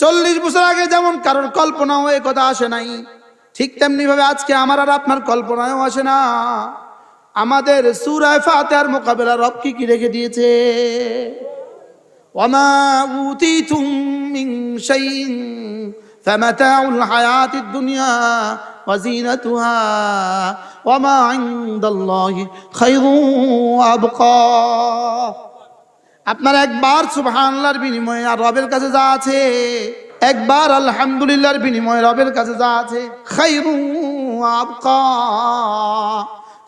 চল্লিশ বছর আগে যেমন কারোর কল্পনাও এ কথা আসে নাই, ঠিক তেমনি ভাবে আজকে আমার আর আপনার কল্পনায়ও আসে না। আমাদের সুরায় ফাতেহার মোকাবেলা রব কি কি রেখে দিয়েছে? ওমা দুনিয়া আপনার একবার সুবহানাল্লাহর বিনিময়ে আর রবের কাছে যা আছে, একবার আলহামদুলিল্লাহর বিনিময়ে রবের কাছে যা আছে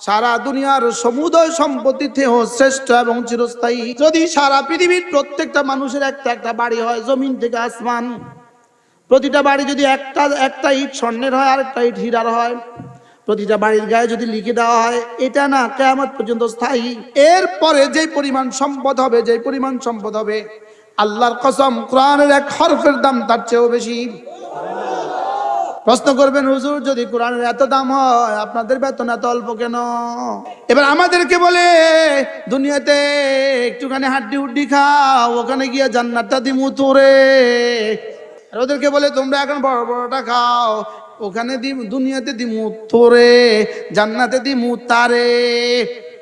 সারা দুনিয়ার সমুদয় সম্পত্তিতেও শ্রেষ্ঠ এবং চিরস্থায়ী। যদি সারা পৃথিবীর প্রত্যেকটা মানুষের একটা একটা বাড়ি হয়, জমিন থেকে আসমান, প্রতিটা বাড়ি যদি একটা একটা ইট স্বর্ণের হয় আর একটা ইট হীরার হয় প্রতিটা বাড়ির গায়ে যদি লিখে দেওয়া হয়, এটা না কেয়ামত পর্যন্ত স্থায়ী। এরপরে যে পরিমাণ সম্পদ হবে যে পরিমাণ সম্পদ হবে, আল্লাহর কসম, কোরআনের এক হরফের দাম তার চেয়েও বেশি। প্রশ্ন করবেন, হুজুর, যদি কোরআনের এত দাম হয়, আপনাদের বেতন এত অল্প কেন? এবার আমাদেরকে বলে, দুনিয়াতে একটুখানি হাড্ডি হুড্ডি খাও, ওখানে গিয়ে জান্নাতটা দিমু তোরে। আর ওদেরকে বলে, তোমরা এখন বড় বড়টা খাও ওখানে দি দুনিয়াতে দিমু তোরে, জান্নাতে দিমু তারে।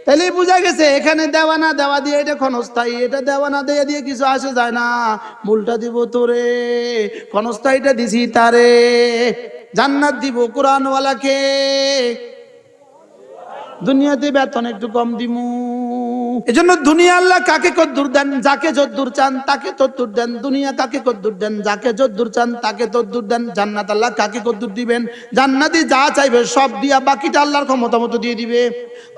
তাহলে বোঝা গেছে, এখানে দেওয়া না দেওয়া দিয়ে এটা ক্ষণস্থায়ী, এটা দেওয়া না দেওয়া দিয়ে কিছু আসে যায় না। মূলটা দিব তোরে, ক্ষণস্থায়ীটা দিছি তারে। জান্নাত দিব কোরআনওয়ালাকে। দুনিয়াতে বেতন একটু কম দিমু। এজন্য দুনিয়া আল্লাহ কাকে কদ্দুর দেন? যাকে যদ্দুর চান তাকে তদ্দুর দেন। দুনিয়া কাকে কদ্দুর দেন? যাকে যদ্দুর চান তাকে তদ্দুর দেন। জান্নাত আল্লাহ কাকে কদ্দুর দিবেন? জান্নাতি যা চাইবে সব দিয়া বাকিটা আল্লাহর ক্ষমতা মতো দিয়ে দিবে।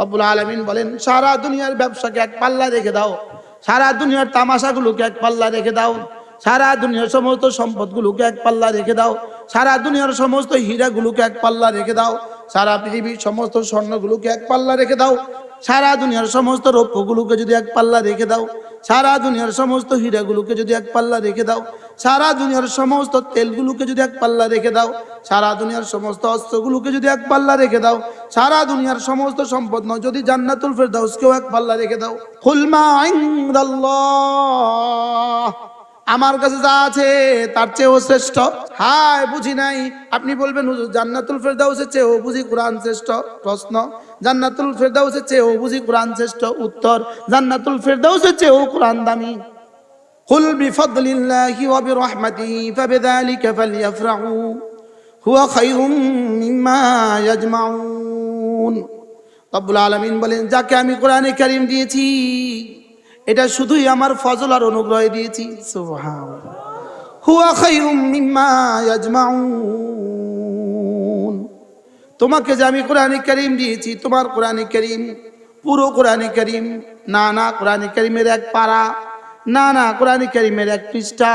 আব্বুল আলমিন বলেন, সারা দুনিয়ার ব্যবসাকে এক পাল্লা রেখে দাও। সারা দুনিয়ার তামাশাগুলোকে এক পাল্লা রেখে দাও। সারা দুনিয়ার সমস্ত সম্পদগুলোকে এক পাল্লা রেখে দাও। সারা দুনিয়ার সমস্ত হীরাগুলোকে এক পাল্লা রেখে দাও। সারা পৃথিবীর সমস্ত স্বর্ণগুলোকে এক পাল্লা রেখে দাও। সারা দুনিয়ার সমস্ত রৌপ্যগুলোকে যদি এক পাল্লা রেখে দাও, সারা দুনিয়ার সমস্ত হীরাগুলোকে যদি এক পাল্লা রেখে দাও, সারা দুনিয়ার সমস্ত তেলগুলোকে যদি এক পাল্লা রেখে দাও, সারা দুনিয়ার সমস্ত অস্ত্রগুলোকে যদি এক পাল্লা রেখে দাও, সারা দুনিয়ার সমস্ত সম্পদ নয়, যদি জান্নাতুল ফেরদাউসকেও এক পাল্লা রেখে দাও খুলমা ইনদাল্লাহ। আমার কাছে যা আছে তার চেয়েও শ্রেষ্ঠ হায় বুঝি নাই আপনি বলবেন হুজুর জান্নাতুল ফেরদাউসের চেয়েও বুঝি কোরআন শ্রেষ্ঠ প্রশ্ন জান্নাতুল ফেরদাউসের চেয়েও বুঝি কোরআন শ্রেষ্ঠ উত্তর জান্নাতুল ফেরদাউসের চেয়েও কোরআন দামি قل بفضل الله وبرحمته فبذلك فليفرحوا هو خير مما يجمعون রব্বুল আলামিন বলেন যাকে আমি কোরআনে কারীম দিয়েছি এটা শুধুই আমার ফজল আর অনুগ্রহে দিয়েছি হুয়া তোমাকে যে আমি কোরআনে করিম দিয়েছি, তোমার কোরআনে করিম, পুরো কোরআনে করিম না না কোরআনে কারীমের এক পারা না না কোরআনে কারীমের এক পৃষ্ঠা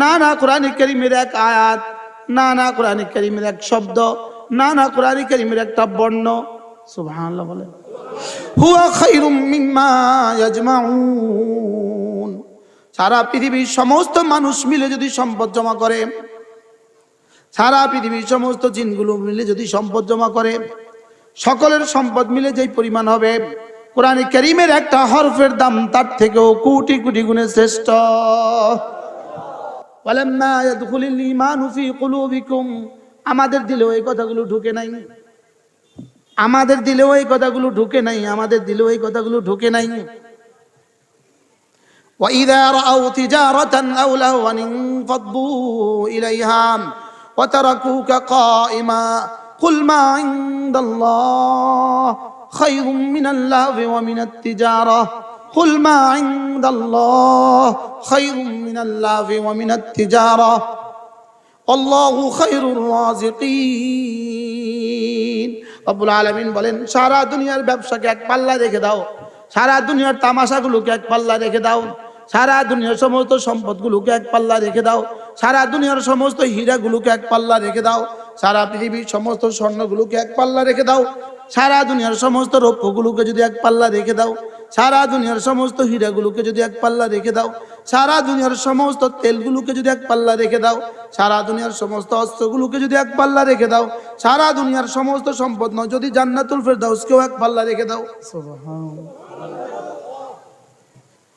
না না কোরআনে কারীমের এক আয়াত না না কোরআনে কারীমের এক শব্দ না না কোরআনে কারীমের একটা বর্ণ, সুবহানাল্লাহ বলেন। হুয়া সারা পৃথিবীর সমস্ত মানুষ মিলে যদি সম্পদ জমা করে, সারা পৃথিবীর সমস্ত জিনগুলো মিলে যদি সম্পদ জমা করে, সকলের সম্পদ মিলে যেই পরিমাণ হবে, কোরআনে করিমের একটা হরফের দাম তার থেকেও কোটি কোটি গুণে শ্রেষ্ঠ। আমাদের দিলেও এই কথাগুলো ঢুকে নাই। আমাদের দিলেও এই কথাগুলো ঢুকে নাই আমাদের দিলেও এই কথাগুলো ঢুকে নাই وإذا رأوا تجارة أو لهوا انفضوا إليها وتركوك قائما قل ما عند الله خير من اللهو ومن التجارة قل ما عند الله خير من اللهو ومن التجارة والله خير الرازقين রব্বুল আলমিন বলেন, সারা দুনিয়ার ব্যবসাকে এক পাল্লা রেখে দাও, সারা দুনিয়ার তামাশাগুলোকে এক পাল্লা রেখে দাও, সারা দুনিয়ার সমস্ত সম্পদগুলোকে এক পাল্লা রেখে দাও, সারা দুনিয়ার সমস্ত হীরাগুলোকে এক পাল্লা রেখে দাও, সারা পৃথিবীর সমস্ত স্বর্ণগুলোকে এক পাল্লা রেখে দাও সারা দুনিয়ার সমস্ত রৌপ্যগুলোকে যদি এক পাল্লা রেখে দাও সারা দুনিয়ার সমস্ত হীরাগুলোকে যদি এক পাল্লা রেখে দাও সারা দুনিয়ার সমস্ত তেলগুলোকে যদি এক পাল্লা রেখে দাও সারা দুনিয়ার সমস্ত অস্ত্রগুলোকে যদি এক পাল্লা রেখে দাও সারা দুনিয়ার সমস্ত সম্পদ নয় যদি জান্নাতুল ফের ফেরদাউসকেও এক পাল্লা রেখে দাও।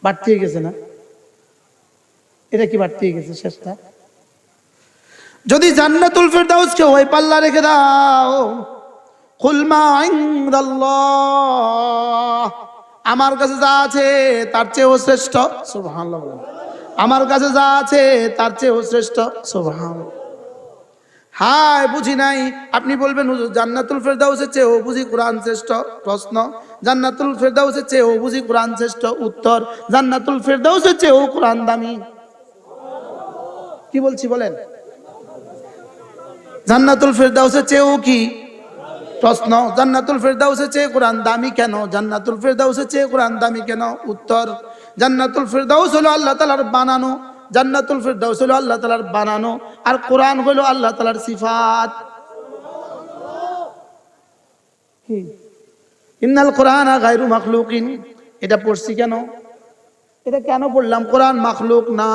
বাড়তি গেছে না? এটা কি বাড়তি গেছে শেষটা? যদি জান্নাতুল ফেরদাউসকে ওই পাল্লা রেখে দাও আমার কাছে যা আছে, তার চেয়েও শ্রেষ্ঠ, সুবহানাল্লাহ আমার কাছে যা আছে, তার চেয়েও শ্রেষ্ঠ, সুবহানাল্লাহ। হায়, বুঝি নাই। আপনি বলবেন, হুজুর, জান্নাতুল ফেরদাউসের চেয়ে ও বুঝি কোরআন শ্রেষ্ঠ? প্রশ্ন। জান্নাতুল ফেরদাউসের চেয়ে ও বুঝি কোরআন শ্রেষ্ঠ? উত্তর। জান্নাতুল ফেরদাউসের চেয়ে ও কোরআন দামি। কি বলছি, বলেন? জান্নাতুল ফেরদাউসের চেয়েও কি প্রশ্ন, জান্নাতুল ফেরদাউসের চেয়ে কোরআন দামি কেন? জান্নাতুল ফেরদাউসের চেয়ে কোরআন দামি কেন? উত্তর, জান্নাতুল ফেরদাউস হলো আল্লাহ তালার বানানো। জান্নাতুল ফেরদাউস হলো আল্লাহ তালার বানানো। আর কোরআন হলো আল্লাহ তালার সিফাত? ইন্নাল কোরআন গায়রু মাখলুকিন। এটা পড়ছি কেন? এটা কেন পড়লাম? কোরআন মাখলুক না।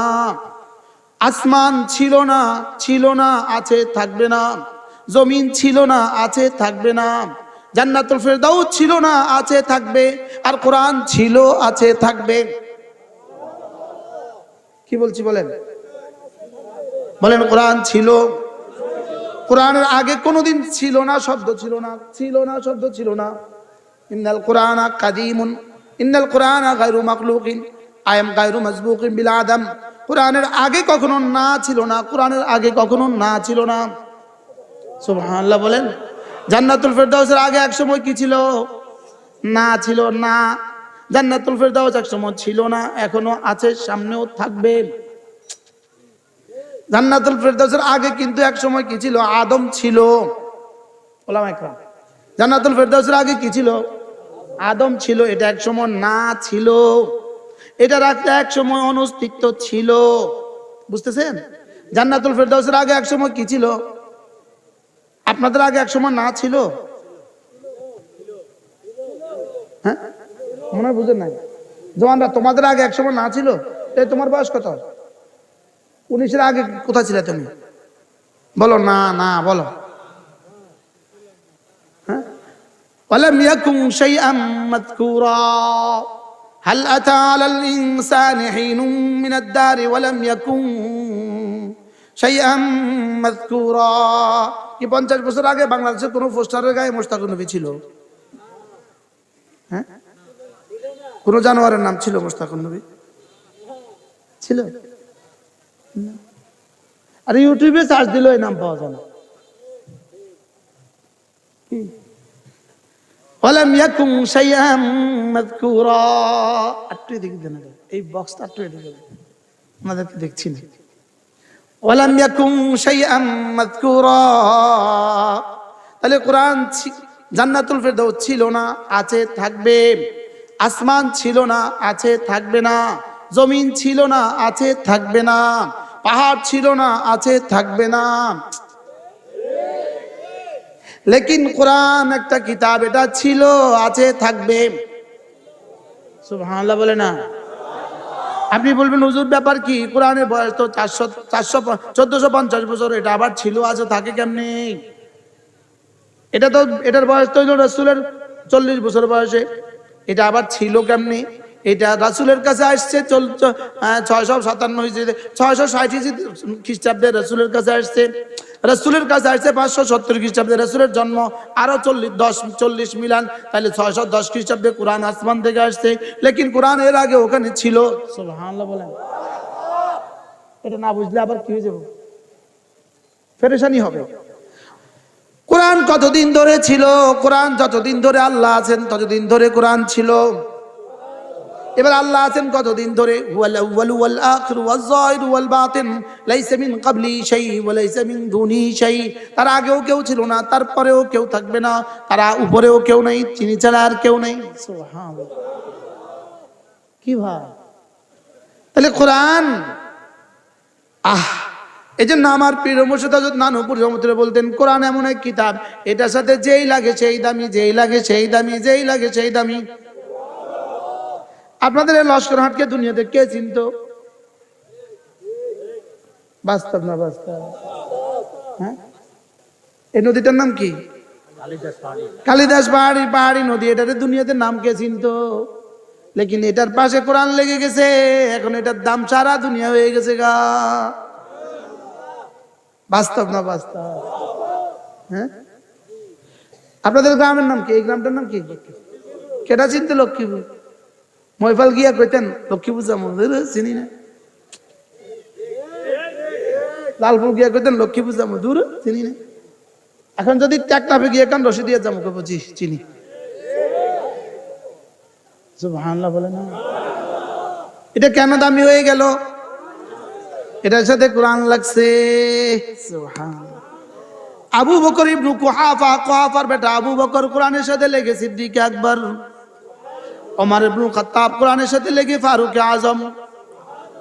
আসমান ছিল না ছিল না, আছে, থাকবে না। জমিন ছিল না, আছে, থাকবে না। জান্নাতুল ফেরদাউস ছিল না, আছে, থাকবে। আর কোরআন ছিল, আছে, থাকবে। কি বলছি বলেন? বলেন, কোরআন ছিল। কোরআনের আগে কোনোদিন ছিল না, শব্দ ছিল না ছিল না, শব্দ ছিল না। ইন্দাল কোরআন কাদিমুন, ইন্নাল কোরআন গায়রু মাকলুকিন আয়াম গায়রু মাজবুকিন বিল আদম। কোরআনের আগে কখনো না ছিল না, কোরআনের আগে কখনো না ছিল না। সুবহানাল্লাহ বলেন, জান্নাতুল ফেরদাউসের আগে এক সময় কি ছিল? না ছিল না। জান্নাতুল ফেরদাউস এক সময় ছিল না, এখনও আছে, সামনেও থাকবে। জান্নাতুল ফেরদাউসের আগে কিন্তু এক সময় কি ছিল? আদম ছিল। ওলামা একরাম, জান্নাতুল ফেরদাউসের আগে কি ছিল? আদম ছিল, এটা এক সময় না ছিল। এটা রাখতে এক সময় অনস্তিত্ব ছিল। বুঝতেছেন? জান্নাতুল ফেরদাউসের আগে এক সময় কি ছিল? আপনাদের আগে এক সময় না ছিল হ্যাঁ মনে হয় বুঝেন নাই জওয়ানরা তোমাদের আগে এক সময় না ছিল এই তোমার বয়স কত উনিশের আগে কোথায় ছিলে তুমি বলো না না বলো হ্যাঁ ولم يكن شيئا مذكورا هل أتى على الإنسان حين من الدار ولم يكن شيئا مذكورا কি পঞ্চাশ বছর আগে বাংলাদেশের কোনো পোস্টারের গায়ে মোস্তাক নবী ছিল হ্যাঁ কোন জানোয়ারের নাম ছিল মোস্তাক নবী ছিল না। আর ইউটিউবে সার্চ দিলে এই নাম পাওয়া যায় না কি? ولم يكن شيئا مذكورا একটু এদিকে দেন আগে। এই বক্সটা একটু এদিকে দেন। আমাদেরকে দেখছি না ওয়ালাম ইয়াকুম শাইআম মাযকুরা। তাহলে কোরআন জান্নাতুল ফেরদাউস ছিল না, আছে, থাকবে। আসমান ছিল না, আছে, থাকবে না। জমিন ছিল না, আছে, থাকবে না। পাহাড় ছিল না, আছে, থাকবে না। লেকিন কোরআন একটা কিতাব, এটা ছিল, আছে, থাকবে। সুবহানাল্লাহ বলে না। আপনি বলবেন, হুজুর, ব্যাপার কি? কোরআনের বয়স তো চারশো চারশো চোদ্দশো পঞ্চাশ বছর, এটা আবার ছিল আছে থাকে কেমনি? এটা তো, এটার বয়স তো রসুলের চল্লিশ বছর বয়সে, এটা আবার ছিল কেমনি? এটা রাসুলের কাছে আসছে চল ছয়শো সাতান্ন হয়েছে ছয়শো ষাট খ্রিস্টাব্দে রাসুলের কাছে আসছে। রাসুলের কাছে আসছে পাঁচশো সত্তর খ্রিস্টাব্দে রসুলের জন্ম আরও চল্লিশ দশ চল্লিশ মিলান তাহলে ছয়শো দশ খ্রিস্টাব্দে কোরআন আসমান থেকে আসছে। লেকিন কোরআন এর আগে ওখানে ছিল। বলেন। এটা না বুঝলে আবার কি হয়ে যাব? ফেরেশানি হবে। কোরআন কতদিন ধরে ছিল? কোরআন যতদিন ধরে আল্লাহ আছেন ততদিন ধরে কোরআন ছিল। এবার আল্লাহ আছেন কতদিন ধরে? তার আগেও কেউ ছিল না, তারপরেও কেউ থাকবে না। তারা উপরেও কেউ নেই চিনি ছাড়া আর কেউ নেই। কি ভাই? তাহলে কোরআন, আহ এই জন্য আমার প্রিয় মুর্শিদ হযরত নানুপুর রহমতুল্লাহ বলতেন, কোরআন এমন এক কিতাব, এটার সাথে যেই লাগে সেই দামি, যেই লাগে সেই দামি, যেই লাগে সেই দামি। আপনাদের এই লস্কর হাটকে দুনিয়াতে কে চিনত? বাস্তব না বাস্তব? হ্যাঁ? এই নদীটার নাম কি? কালিদাস পাহাড়ি। পাহাড়ি নদী। এটাতে দুনিয়াতে নাম কে চিনত? লেকিন এটার পাশে কোরআন লেগে গেছে। এখন এটার দাম সারা দুনিয়া হয়ে গেছে গা। বাস্তব না বাস্তব? হ্যাঁ? আপনাদের গ্রামের নাম কি? এই গ্রামটার নাম কি? কেটা চিনতে লক্ষ্মীপুর? ময়ফাল গিয়া কইতেন লক্ষ্মীপুর পূজা ধুর, চিনি না? লালপুর গিয়া কইতেন লক্ষ্মীপুর পূজা দূর চিনি না? এখন যদি ট্যাকটাপে গিয়ে কান রসি দিয়ে যাব কব জি চিনি। সুবহানাল্লাহ বলে না। এটা কেন দামি হয়ে গেল? এটার সাথে কোরআন লাগছে। আবু বকর ইবনু কুহাফা কুহাফার বেটা আবু বকর কোরআনের সাথে লেগে সিদ্দিক আকবর। ওমর ইবনু খাত্তাব কোরআনের সাথে লেগে, ফারুক আজম,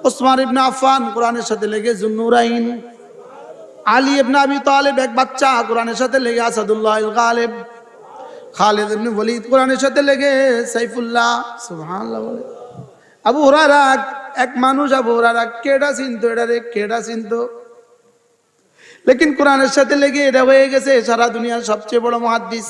ওসমান ইবনে আফফান কোরআনের সাথে লেগে, জুন্নুরাইন, আলী ইবনে আবি তালেব, এক বাচ্চা কোরআনের সাথে লেগে, আসাদুল্লাহ গালিব, খালিদ ইবনে ওয়ালিদ কোরআনের সাথে লেগে, সাইফুল্লাহ, সুবহানাল্লাহ বলে। আবু হুরায়রা, এক মানুষ আবু হুরায়রা, কেডা চিনতো এটা রে? কেডা চিনতো? লেকিন কোরআনের সাথে লেগে এটা হয়ে গেছে সারা দুনিয়ার সবচেয়ে বড় মহাদ্দিস।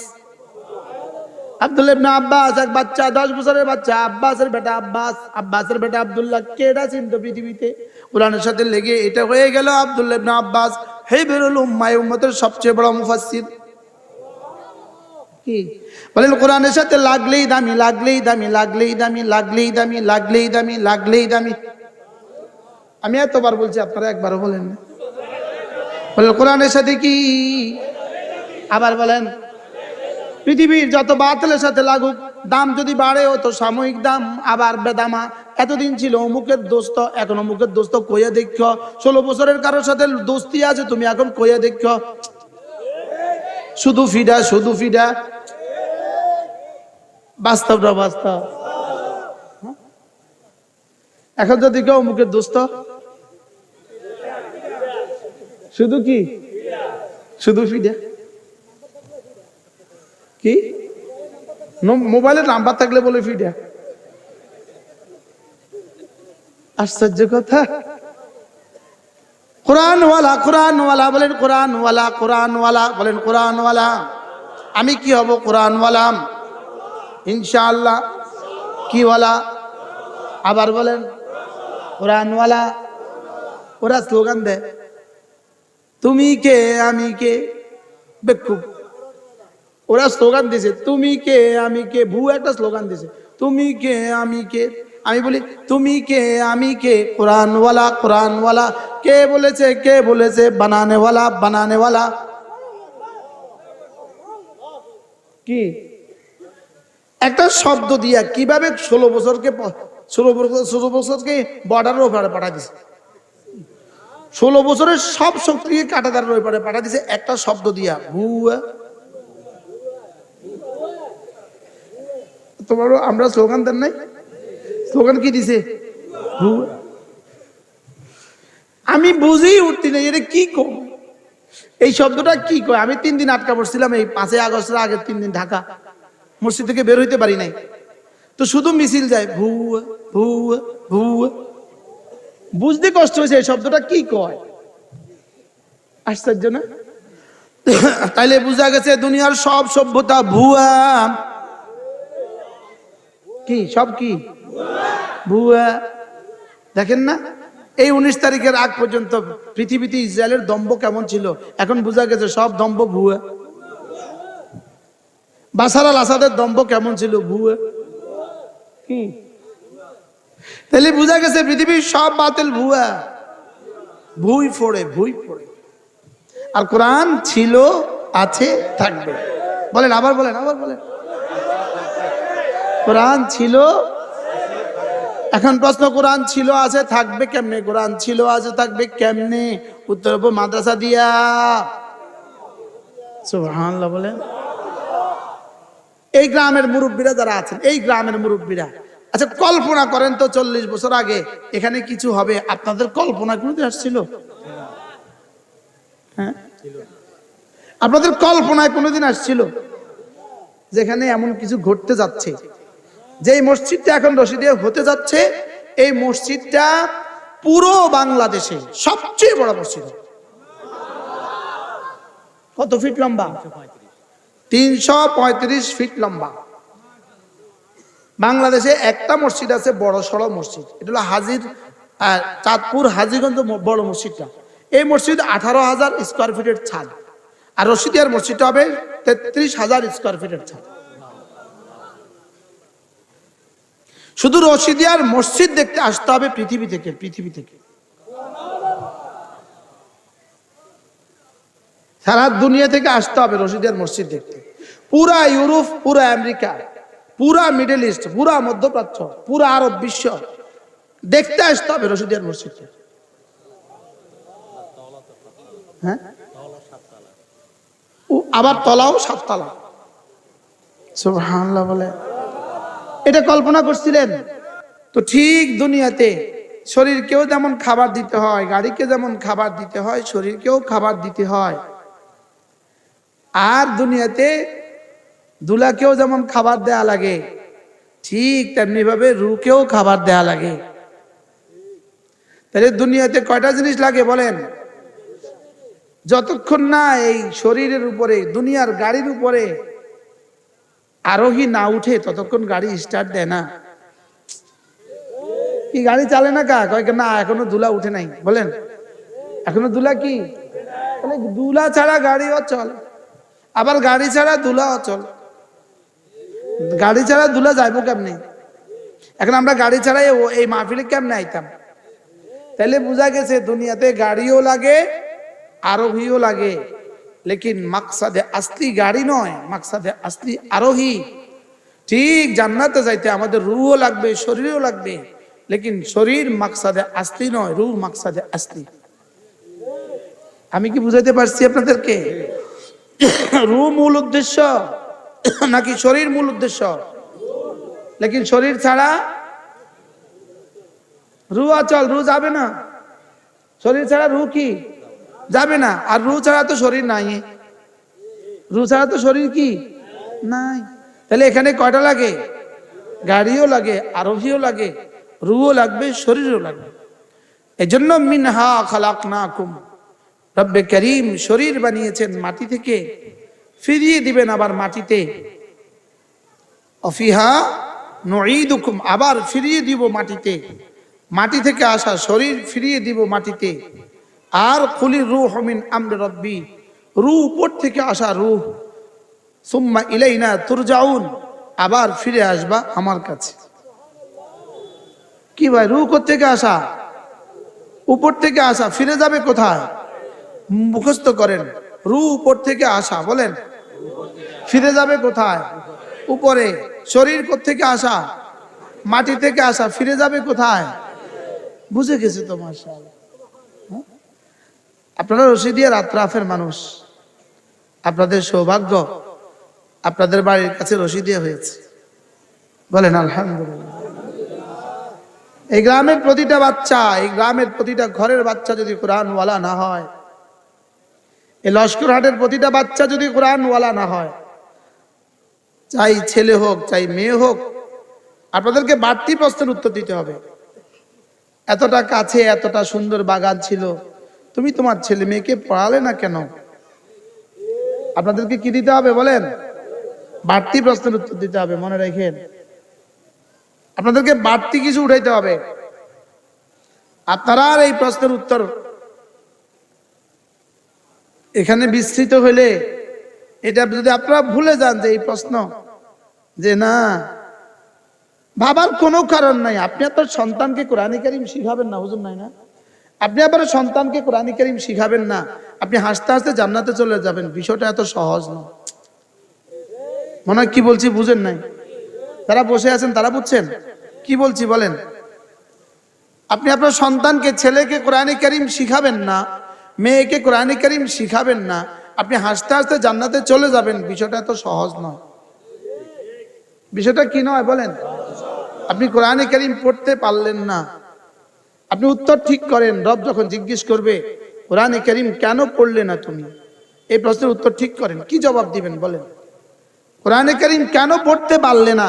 আব্দুল ইবনে আব্বাস, এক বাচ্চা, দশ বছরের বাচ্চা, আব্বাসের বেটা আব্বাস। আব্বাসের বেটা আব্দুল্লাহ, কেডা চিনতো পৃথিবীতে? কোরআনের সাথে লেগে এটা হয়ে গেল আব্দুল ইবনে আব্বাস। হে বেরুল উম্মায়, উম্মতের সবচেয়ে বড় মুফাসসির। কি? বলেন, কোরআনের সাথে লাগলেই দামি লাগলেই দামি লাগলেই দামি লাগলেই দামি লাগলেই দামি লাগলেই দামি। আমি এতবার বলছি, আপনারা একবারও বলেন না। বলেন, কোরআনের সাথে কি? আবার বলেন পৃথিবীর যত বাতিলের সাথে লাগুক, দাম যদি বাড়েও তো সাময়িক দাম আবার বেদামা। এতদিন ছিল অমুকের দোস্ত, এখন অমুকের দোস্ত কইয়া দেখ ষোলো বছরের কারোর সাথে দোস্তি আছে, তুমি এখন কইয়া দেখ শুধু ফিডা শুধু ফিডা বাস্তবটা বাস্তব? এখন যদি কেউ অমুকের দোস্ত? শুধু কি? শুধু ফিডা কি? মোবাইলের নাম্বার থাকলে বলে ফিডা আশ্চর্য কথা। কোরআনওয়ালা কোরআনওয়ালা বলেন কোরআনওয়ালা কোরআনওয়ালা বলেন কোরআনওয়ালা আমি কি হব কোরআনওয়ালা ইনশাআল্লাহ। কিওয়ালা আবার বলেন কোরআনওয়ালা ওরা স্লোগান দেয়। তুমি কে, আমি কে? বেকুব। ওরা স্লোগান দিছে তুমি কে, আমি কে? ভু একটা স্লোগান দিছে তুমি কে, আমি কে? আমি বলি, তুমি কে, আমি কে? কোরআনওয়ালা কোরআনওয়ালা, কে বলেছে কে বলেছে? বানানেওয়ালা বানানেওয়ালা। কি? একটা শব্দ দিয়া কীভাবে ষোলো বছরকে ষোলো বছর, ষোলো বছরকে বর্ডারের ওপারে পাঠা দিছে? ষোলো বছরের সব শক্তিকে কাটাদারের ওপারে পাঠা দিছে, একটা শব্দ দিয়া, ভুয়া। তোমারও আমরা স্লোগান দেন নাই? স্লোগান কি দিছে? আমি বুঝেই উঠতি না এটা কি কম? এই শব্দটা কি কয়? আমি তিন দিন আটকা পড়ছিলাম এই পাঁচই আগস্টের আগের তিন দিন ঢাকা। মসজিদ থেকে বের হইতে পারি নাই। তো শুধু মিছিল যায় ভুয়া ভুয়া ভুয়া বুঝতে কষ্ট হয়েছে এই শব্দটা কি কয়? আশ্চর্য না? তাইলে বোঝা গেছে দুনিয়ার সব সভ্যতা ভুয়া। কি? সব কি? ভুয়া। দেখেন না? এই উনিশ তারিখের আগ পর্যন্ত পৃথিবীতে ইসরায়েলের দম্ভ কেমন ছিল? এখন বোঝা গেছে সব দম্ভ ভুয়া। বাসার আল আসাদের দম্ভ কেমন ছিল? ভুয়া। কি? তাহলে বোঝা গেছে পৃথিবীর সব বাতিল ভুয়া। ভুই ফোড়ে ভুই ফোড়ে। আর কোরআন ছিল, আছে, থাকবে। বলেন, আবার বলেন আবার বলেন। কোরআন ছিল? এখন প্রশ্ন, কোরআন ছিল, আছে, থাকবে কেমনে? কোরআন ছিল, আছে, থাকবে কেমনে? উত্তর মাদ্রাসা দিয়া। সুবহানাল্লাহ বলেন। এই গ্রামের মুরব্বীরা যারা আছেন, এই গ্রামের মুরব্বীরা আচ্ছা কল্পনা করেন তো চল্লিশ বছর আগে এখানে কিছু হবে, আপনাদের কল্পনা কোনোদিন আসছিল? হ্যাঁ? আপনাদের কল্পনায় কোনোদিন আসছিল? যেখানে এমন কিছু ঘটতে যাচ্ছে। যে এই মসজিদটা এখন রশিদে হতে যাচ্ছে, এই মসজিদটা পুরো বাংলাদেশে সবচেয়ে বড় মসজিদ। কত ফিট লম্বা? তিনশো পঁয়ত্রিশ ফিট লম্বা। বাংলাদেশে একটা মসজিদ আছে, বড় সড়ো মসজিদ। এটা হলো হাজির চাঁদপুর হাজিগঞ্জ বড় মসজিদটা। এই মসজিদ আঠারো হাজার স্কোয়ার ফিটের ছাদ। আর রশিদিয়ার মসজিদটা হবে তেত্রিশ হাজার স্কোয়ার ফিটের ছাদ। শুধু রশিদিয়ার মসজিদ দেখতে আসতে হবে পৃথিবী থেকে পৃথিবী থেকে। সারা দুনিয়া থেকে আসতে হবে রশিদিয়ার মসজিদ দেখতে। পুরা ইউরোপ, পুরা আমেরিকা, পুরা মিডল ইস্ট, পুরা মধ্যপ্রাচ্য, পুরা আরব বিশ্ব দেখতে আসতে হবে রশিদিয়ার মসজিদ হ্যাঁ? আবার তলাও সাততলা। সুবহানাল্লাহ বলে। এটা কল্পনা করছিলেন? তো ঠিক দুনিয়াতে শরীরকেও যেমন খাবার দিতে হয়, গাড়িকে যেমন খাবার দিতে হয়, শরীরকেও খাবার দিতে হয়। আর দুনিয়াতে দুলাকেও যেমন খাবার দেয়া লাগে, ঠিক তেমনি ভাবে রুকেও খাবার দেয়া লাগে। তাহলে দুনিয়াতে কয়টা জিনিস লাগে বলেন? যতক্ষণ না এই শরীরের উপরে, দুনিয়ার গাড়ির উপরে আরোহী না উঠে ততক্ষণ গাড়ি স্টার্ট দেয় না। কি গাড়ি চালে না কা কয় না, এখনও দুলা উঠে নাই। বলেন। এখনও দুলা কি? দুলা ছাড়া গাড়িও চল। আবার গাড়ি ছাড়া দুলাও চল। গাড়ি ছাড়া দুলা যাইবো কেমনে? এখন আমরা গাড়ি ছাড়াই এই মাহফিলে কেমনে আইতাম? তাহলে বোঝা গেছে, দুনিয়াতে গাড়িও লাগে, আরোহীও লাগে। লেকিন মাকসাদে আসলি গাড়ি নয়, মাকসাদে আসলি আরোহী। ঠিক জান্নাতে যাইতে আমাদের রুও লাগবে, শরীরও লাগবে। লেকিন শরীর মাকসাদে আসলি নয়, রুহ মাকসাদে আসলি। আমি কি বুঝাইতে পারছি আপনাদেরকে? রু মূল উদ্দেশ্য নাকি শরীর মূল উদ্দেশ্য? লেকিন শরীর ছাড়া রু অচল রু যাবে না। শরীর ছাড়া রু কি? যাবে না। আর রু ছাড়া তো শরীর নাই। রু ছাড়া তো শরীর কি? নাই। তাহলে এখানে কয়টা লাগে? গাড়িও লাগে, আরোহীও লাগে, রুও লাগবে, শরীরও লাগবে। এজন্য মিনহা খালাক না কুম রব্বে করিম শরীর বানিয়েছেন মাটি থেকে, ফিরিয়ে দিবেন আবার মাটিতে। অফিহা নঈদুকুম, আবার ফিরিয়ে দিব মাটিতে। মাটি থেকে আসা শরীর ফিরিয়ে দিব মাটিতে। আর খুলি রু হমিন আমরে রব্বি রু উপর থেকে আসা রুহ। সুম্মা ইলাইনা তুরজাউন, আবার ফিরে আসবা আমার কাছে। কি ভাই রু থেকে আসা? উপর থেকে আসা, ফিরে যাবে কোথায়? মুখস্থ করেন রু উপর থেকে আসা, বলেন। ফিরে যাবে কোথায়? উপরে, শরীর থেকে আসা? মাটি থেকে আসা, ফিরে যাবে কোথায়? বুঝে গেছে তো মার্শাল আপনারা রশিদিয়া রাত্রাফের মানুষ। আপনাদের সৌভাগ্য আপনাদের বাড়ির কাছে রশিদিয়া হয়েছে। বলেন, আলহামদুলিল্লাহ। এই গ্রামের প্রতিটা বাচ্চা, এই গ্রামের প্রতিটা ঘরের বাচ্চা যদি কোরআনওয়ালা না হয়, এই লস্করহাটের প্রতিটা বাচ্চা যদি কোরআনওয়ালা না হয়, চাই ছেলে হোক, চাই মেয়ে হোক, আপনাদেরকে বাড়তি প্রশ্নের উত্তর দিতে হবে। এতটা কাছে, এতটা সুন্দর বাগান ছিল তুমি তোমার ছেলে মেয়েকে পড়ালে না কেন? আপনাদেরকে কি দিতে হবে বলেন? বাড়তি প্রশ্নের উত্তর দিতে হবে, মনে রাখেন। আপনাদেরকে বাড়তি কিছু উঠাইতে হবে। আপনারা আর এই প্রশ্নের উত্তর এখানে বিস্তৃত হইলে এটা যদি আপনারা ভুলে যান যে এই প্রশ্ন, যে না, ভাবার কোনো কারণ নাই। আপনি আপনার সন্তানকে কোরআন শিখাবেন না, হুজুর নাই না? আপনি আবার সন্তানকে কোরআন করিম শিখাবেন না, আপনি হাসতে হাসতে জান্নাতে চলে যাবেন, বিষয়টা এত সহজ না। মনে হয় কি বলছি বুঝেন নাই? তারা বসে আছেন তারা বুঝছেন? কি বলছি বলেন? আপনি আপনার সন্তানকে, ছেলেকে কোরআনে করিম শিখাবেন না, মেয়েকে কোরআনে করিম শিখাবেন না, আপনি হাসতে হাসতে জান্নাতে চলে যাবেন, বিষয়টা এত সহজ নয়। বিষয়টা কি নয় বলেন? আপনি কোরআনে করিম পড়তে পারলেন না আপনি উত্তর ঠিক করেন, রব যখন জিজ্ঞেস করবে, কোরআনে করিম কেন পড়লে না তুমি? এই প্রশ্নের উত্তর ঠিক করেন। কি জবাব দিবেন বলেন? কোরআনে করিম কেন পড়তে পারলে না?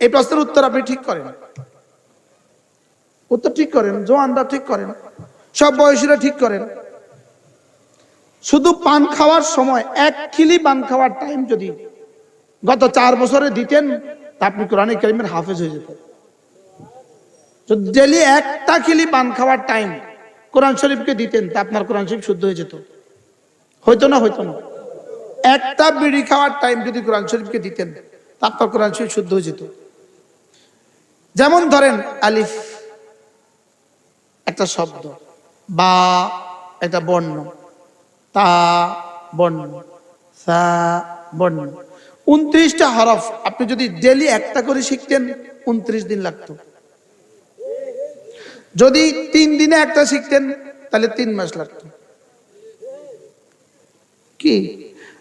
এই প্রশ্নের উত্তর আপনি ঠিক করেন। উত্তর ঠিক করেন, জোয়ানরা ঠিক করেন, সব বয়সীরা ঠিক করেন। শুধু পান খাওয়ার সময়, এক খিলি পান খাওয়ার টাইম যদি গত চার বছরে দিতেন, তা আপনি কোরআনে করিমের হাফেজ হয়ে যেতেন। ডেলি একটা খিলি পান খাওয়ার টাইম কোরআন শরীফকে দিতেন, তা আপনার কোরআন শরীফ শুদ্ধ হয়ে যেত। হয়তো না হয়তো না। একটা বিড়ি খাওয়ার টাইম যদি কোরআন শরীফকে দিতেন, তা আপনার কোরআন শরীফ শুদ্ধ হয়ে যেত। যেমন ধরেন আলিফ, একটা শব্দ, বা একটা বর্ণ, তা বর্ণ, সা বর্ণ। উনত্রিশটা হরফ আপনি যদি ডেলি একটা করে শিখতেন, উনত্রিশ দিন লাগতো। যদি তিন দিনে একটা শিখতেন, তাহলে তিন মাস লাগতো। কি?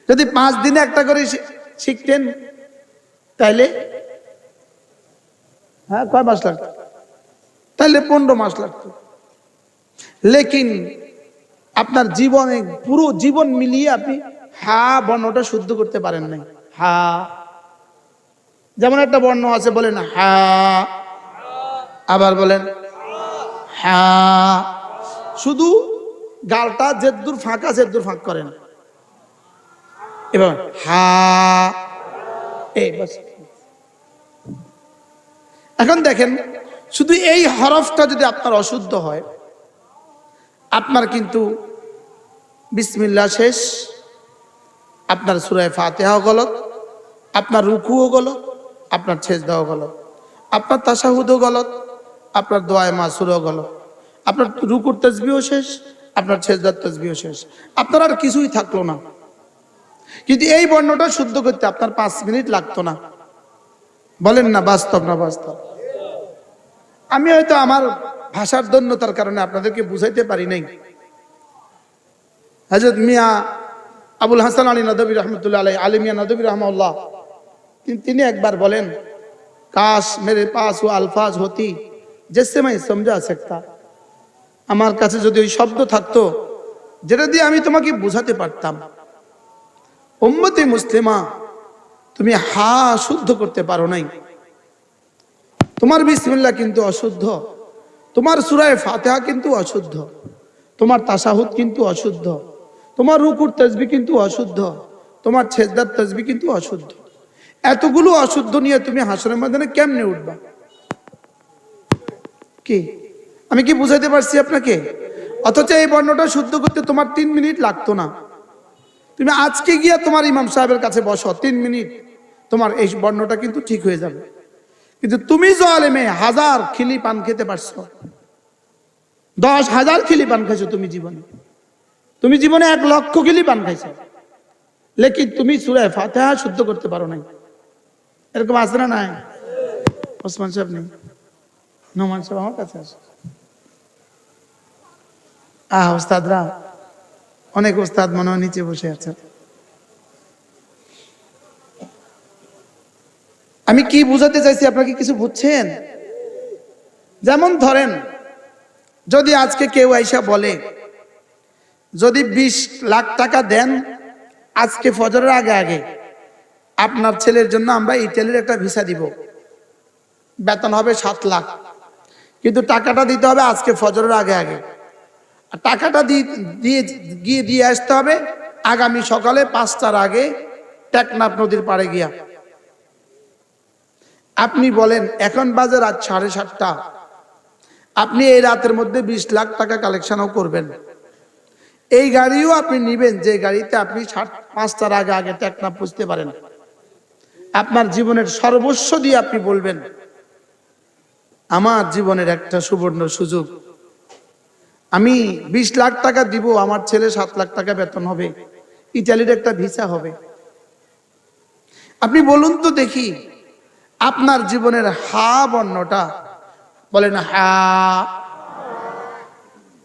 যদি পাঁচ দিনে একটা করে শিখতেন, তাহলে? হ্যাঁ কয় মাস লাগতো? তাহলে পনেরো মাস লাগতো। লেকিন আপনার জীবনে পুরো জীবন মিলিয়ে আপনি হা বর্ণটা শুদ্ধ করতে পারেন নাই। হা। যেমন একটা বর্ণ আছে, বলেন হা। আবার বলেন শুধু গালটা জেদ্দুর ফাঁকা, জেদ্দুর ফাঁক করেন। এবার হা এই বাস। এখন দেখেন, শুধু এই হরফটা যদি আপনার অশুদ্ধ হয়, আপনার কিন্তু বিসমিল্লা শেষ, আপনার সুরায় ফাতেহাও গলত, আপনার রুকুও গলত, আপনার ছেজ দেওয়া গলত, আপনার তাসাহুদও গলত আপনার দোয়ায় মাসুরও গেল আপনার রুকুর তসবিও শেষ, আপনার ছেজদার তসবিও শেষ। আপনার আর কিছুই থাকল না। কিন্তু এই বর্ণটা শুদ্ধ করতে আপনার পাঁচ মিনিট লাগতো না। বলেন না, বাস্তব না বাস্তব? আমি হয়তো আমার ভাষার দন্যতার কারণে আপনাদেরকে বুঝাইতে পারি নাই। হজরত মিয়া আবুল হাসান আলী নদবী রহমতুল্লাহ আলী মিয়া নদবী রহমাল্লাহ তিনি একবার বলেন, কাশ মেরে পাস ও আলফাজ হতি। জেসে মাই সমঝা সেকতা আমার কাছে যদি ওই শব্দ থাকতো, যেটা দিয়ে আমি তোমাকে বোঝাতে পারতাম। উম্মতে মুসলিমা, তুমি হা শুদ্ধ করতে পারো নাই। তোমার বিসমিল্লা কিন্তু অশুদ্ধ। তোমার সুরায় ফাতেহা কিন্তু অশুদ্ধ। তোমার তাসাহুদ কিন্তু অশুদ্ধ। তোমার রুকুর তসবি কিন্তু অশুদ্ধ। তোমার ছেজদার তসবি কিন্তু অশুদ্ধ। এতগুলো অশুদ্ধ নিয়ে তুমি হাসনের ময়দানে কেমনে উঠবা? কি? আমি কি বুঝাইতে পারছি আপনাকে? অথচ এই বর্ণটা শুদ্ধ করতে তোমার তিন মিনিট লাগতো না। তুমি আজকে গিয়া তোমার ইমাম সাহেবের কাছে বসো, তিন মিনিট। তোমার এই বর্ণটা কিন্তু ঠিক হয়ে যাবে। কিন্তু তুমি জলেমে হাজার খিলি পান খেতে পারছ। দশ হাজার খিলি পান খাইছো তুমি জীবনে। তুমি জীবনে এক লক্ষ খিলি পান খাইছো। লেকিন তুমি সুরায় ফাতেহা শুদ্ধ করতে পারো নাই। এরকম না নাই? ওসমান সাহেব নেই। নোমান সাহেব আমার কাছে ওস্তাদরা অনেক ওস্তাদ মনে হয় নিচে বসে আছে। আমি কি বুঝাতে চাইছি আপনাকে কিছু বুঝছেন? যেমন ধরেন, যদি আজকে কেউ আইসা বলে, যদি বিশ লাখ টাকা দেন, আজকে ফজরের আগে আগে, আপনার ছেলের জন্য আমরা ইটালির একটা ভিসা দিব। বেতন হবে সাত লাখ। কিন্তু টাকাটা দিতে হবে আজকে ফজরের আগে আগে। আর টাকাটা দিয়ে, গিয়ে দিয়ে আসতে হবে আগামী সকালে পাঁচটার আগে টেকনাফ নদীর পাড়ে গিয়া। আপনি বলেন, এখন বাজে রাত সাড়ে সাতটা। আপনি এই রাতের মধ্যে বিশ লাখ টাকা কালেকশনও করবেন। এই গাড়িও আপনি নিবেন, যে গাড়িতে আপনি পাঁচটার আগে আগে টেকনাফ পুষতে পারেন। আপনার জীবনের সর্বস্ব দিয়ে আপনি বলবেন। আমার জীবনের একটা সুবর্ণ সুযোগ। আমি বিশ লাখ টাকা দিব, আমার ছেলে সাত লাখ টাকা বেতন হবে। ইটালির একটা ভিসা হবে। আপনি বলুন তো দেখি, আপনার জীবনের হা বর্ণটা, বলেন হা।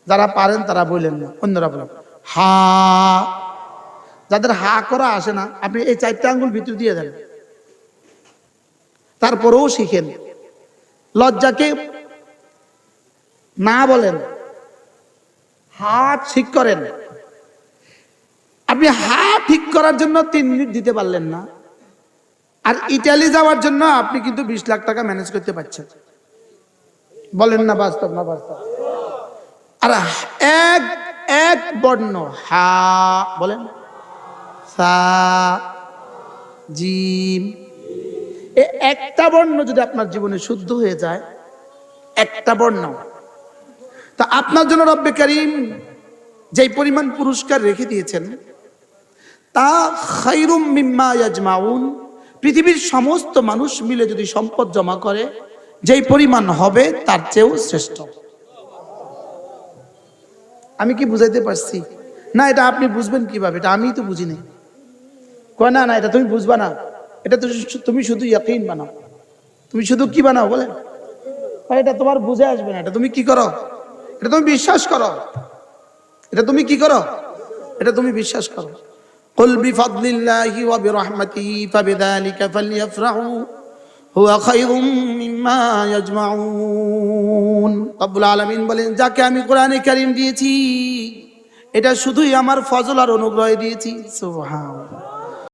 যারা পারেন তারা বললেন না, অন্যরা বলেন, হা। যাদের হা করা আসে না, আপনি এই চারটা আঙ্গুল ভিতর দিয়ে দেন। তারপরেও শিখেন। লজ্জাকে না বলেন, হাত ঠিক করেন। আপনি হাত ঠিক করার জন্য তিন মিনিট দিতে পারলেন না। আর ইটালি যাওয়ার জন্য আপনি কিন্তু বিশ লাখ টাকা ম্যানেজ করতে পারছেন। বলেন না বাস্তব না বাস্তব। আর এক এক বর্ণ, হা, বলেন। সা, জিম। একটা বর্ণ যদি আপনার জীবনে শুদ্ধ হয়ে যায়, একটা বর্ণ। তা আপনার জন্য রব্বে করিম যেই পরিমাণ পুরস্কার রেখে দিয়েছেন, তা খাইরুম মিম্মা ইয়াজমাউন, পৃথিবীর সমস্ত মানুষ মিলে যদি সম্পদ জমা করে, যেই পরিমাণ হবে তার চেয়েও শ্রেষ্ঠ। আমি কি বুঝাইতে পারছি? না, এটা আপনি বুঝবেন কীভাবে? এটা আমিই তো বুঝিনি। কয় না না, এটা তুমি বুঝবা না। এটা তো শু- তুমি শুধু ইয়াকিন বানাও তুমি শুধু কি বানাও বলেন কয় এটা তোমার বুঝে আসবে না এটা তুমি কি করো এটা তুমি বিশ্বাস করো এটা তুমি কি করো এটা তুমি বিশ্বাস করো قل بفضل الله وبرحمته فبذلك فليفرحوا هو خير مما يجمعون রব্বুল আলামিন বলেন যাকে আমি কোরআনে কারীম দিয়েছি এটা শুধুই আমার ফজল আর অনুগ্রহে দিয়েছি সুবহানাল্লাহ